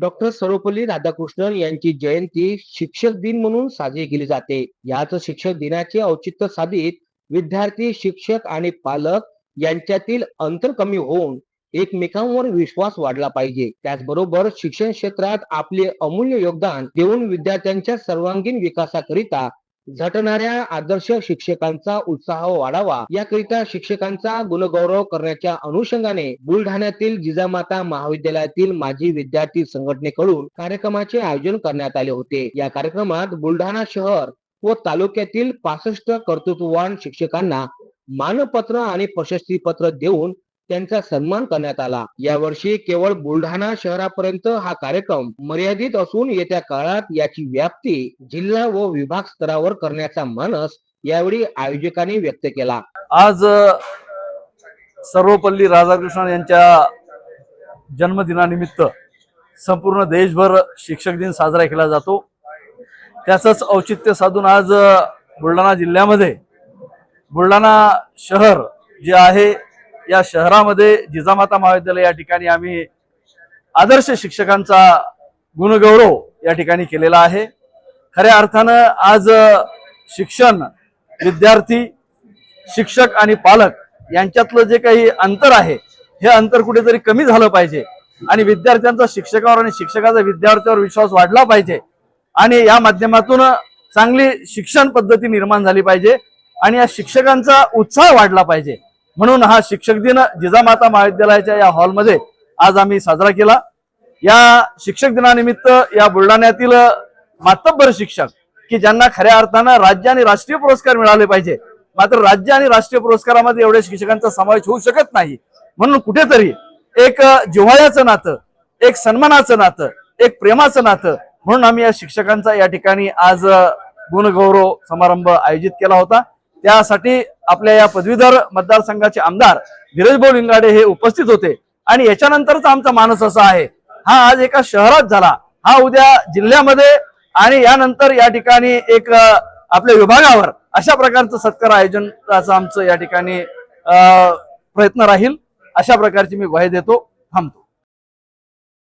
Doctor Sarvepalli Radhakrishnan यांची जयंती शिक्षक दिन म्हणून साजरी केली जाते. याच शिक्षक दिनाचे औचित्य साधित विद्यार्थी शिक्षक आणि पालक यांच्यातील अंतर कमी होऊन एकमेकांवर विश्वास वाढला पाहिजे. त्याचबरोबर शिक्षण क्षेत्रात आपले अमूल्य योगदान देऊन विद्यार्थ्यांच्या सर्वांगीण विकासाकरिता झटणाऱ्या आदर्श शिक्षकांचा उत्साह वाढावा. याकरिता शिक्षकांचा गुणगौरव करण्याच्या अनुषंगाने बुलढाण्यातील जिजामाता महाविद्यालयातील माजी विद्यार्थी संघटनेकडून कार्यक्रमाचे आयोजन करण्यात आले होते. या कार्यक्रमात बुलढाणा शहर व तालुक्यातील पासष्ट कर्तृत्ववान शिक्षकांना मानपत्र आणि प्रशस्तीपत्र देऊन त्यांचा सन्मान करण्यात आला. यावर्षी केवळ बुलढाणा शहरापर्यंत हा कार्यक्रम मर्यादित असून येत्या काळात याची व्याप्ती जिल्हा व विभाग स्तरावर करण्याचा मानस यावेळी आयोजकांनी व्यक्त केला. आज सर्वपल्ली राधाकृष्णन यांच्या जन्मदिनानिमित्त संपूर्ण देशभर शिक्षक दिन साजरा केला जातो. त्याचंच औचित्य साधून आज बुलढाणा जिल्ह्यामध्ये बुलढाणा शहर जे आहे या शहरामध्ये जिजामाता महाविद्यालय या ठिकाणी आम्ही आदर्श शिक्षकांचा गुणगौरव या ठिकाणी केलेला आहे. खऱ्या अर्थानं आज शिक्षण विद्यार्थी शिक्षक आणि पालक यांच्यातलं जे काही अंतर आहे हे अंतर कुठेतरी कमी झालं पाहिजे आणि विद्यार्थ्यांचा शिक्षकावर आणि शिक्षकाचा विद्यार्थ्यावर विश्वास वाढला पाहिजे आणि या माध्यमातून चांगली शिक्षण पद्धती निर्माण झाली पाहिजे आणि या शिक्षकांचा उत्साह वाढला पाहिजे. म्हणून हा शिक्षक दिन जिजामाता महाविद्यालयाच्या या हॉलमध्ये आज आम्ही साजरा केला. या शिक्षक दिनानिमित्त या बुलढाण्यातील मातब्बर शिक्षक की ज्यांना खऱ्या अर्थानं राज्य आणि राष्ट्रीय पुरस्कार मिळाले पाहिजे. मात्र राज्य आणि राष्ट्रीय पुरस्कारामध्ये एवढ्या शिक्षकांचा समावेश होऊ शकत नाही. म्हणून कुठेतरी एक जिव्हाळ्याचं नातं एक सन्मानाचं नातं एक प्रेमाचं नातं म्हणून आम्ही या शिक्षकांचा या ठिकाणी आज गुणगौरव समारंभ आयोजित केला होता. त्यासाठी आपल्या या पदवीधर मतदारसंघाचे आमदार धीरज भाऊ लिंगाडे हे उपस्थित होते. आणि याच्यानंतरचा आमचा मानस असा आहे. हा आज एका शहरात झाला. हा उद्या जिल्ह्यामध्ये आणि यानंतर या ठिकाणी एक आपल्या विभागावर अशा प्रकारचं सत्कार आयोजनाचं आमचं या ठिकाणी प्रयत्न राहील. अशा प्रकारची मी ग्वाही देतो. थांबतो.